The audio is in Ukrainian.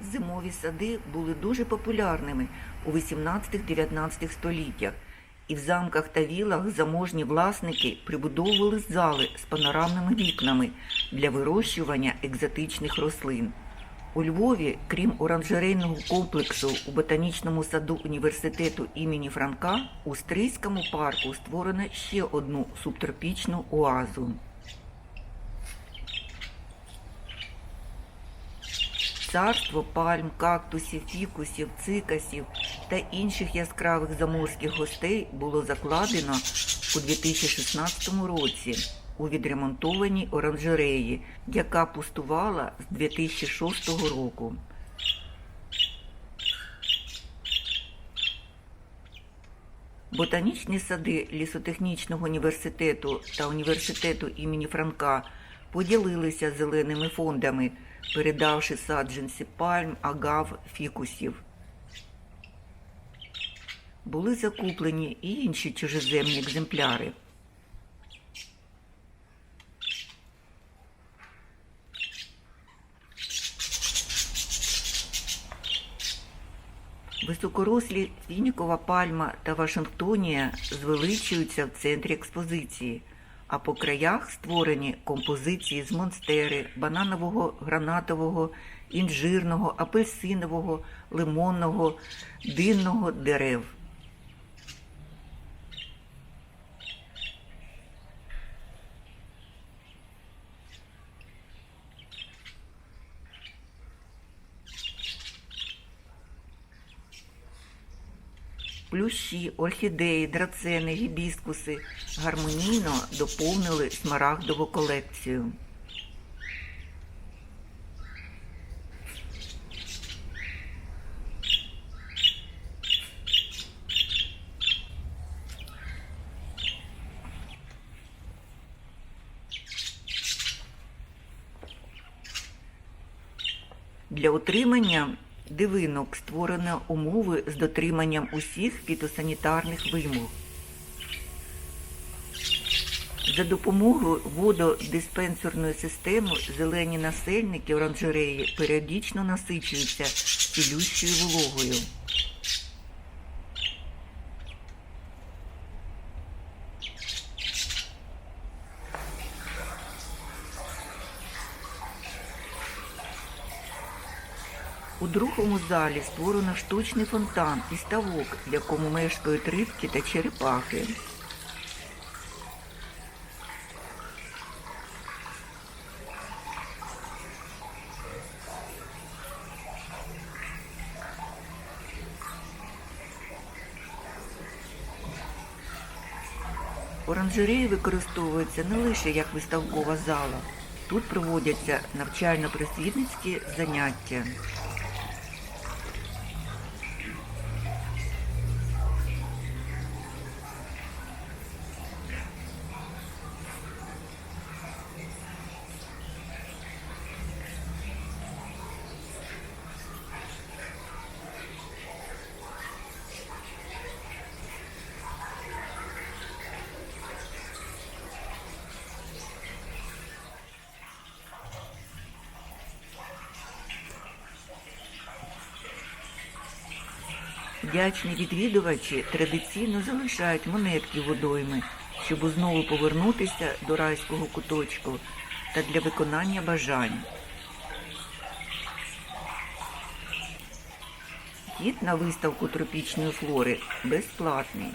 Зимові сади були дуже популярними у 18-19 століттях, і в замках та вілах заможні власники прибудовували зали з панорамними вікнами для вирощування екзотичних рослин. У Львові, крім оранжерейного комплексу у ботанічному саду університету імені Франка, у Стрийському парку створено ще одну субтропічну оазу. Царство пальм, кактусів, фікусів, цикасів та інших яскравих заморських гостей було закладено у 2016 році у відремонтованій оранжереї, яка пустувала з 2006 року. Ботанічні сади лісотехнічного університету та університету імені Франка поділилися зеленими фондами, передавши саджанці пальм, агав, фікусів. Були закуплені і інші чужеземні екземпляри. Високорослі фінікова пальма та Вашингтонія звеличуються в центрі експозиції, а по краях створені композиції з монстери, бананового, гранатового, інжирного, апельсинового, лимонного, динного дерев. Плющі, орхідеї, драцени, гібіскуси гармонійно доповнили смарагдову колекцію. Для утримання дивинок створено умови з дотриманням усіх фітосанітарних вимог. За допомогою вододиспенсерної системи зелені насельники оранжереї періодично насичуються цілющою вологою. У другому залі створено штучний фонтан і ставок, в якому мешкають рибки та черепахи. Оранжереї використовуються не лише як виставкова зала. Тут проводяться навчально-просвітницькі заняття. Вдячні відвідувачі традиційно залишають монетки водойми, щоб знову повернутися до райського куточку та для виконання бажань. Вхід на виставку тропічної флори безплатний.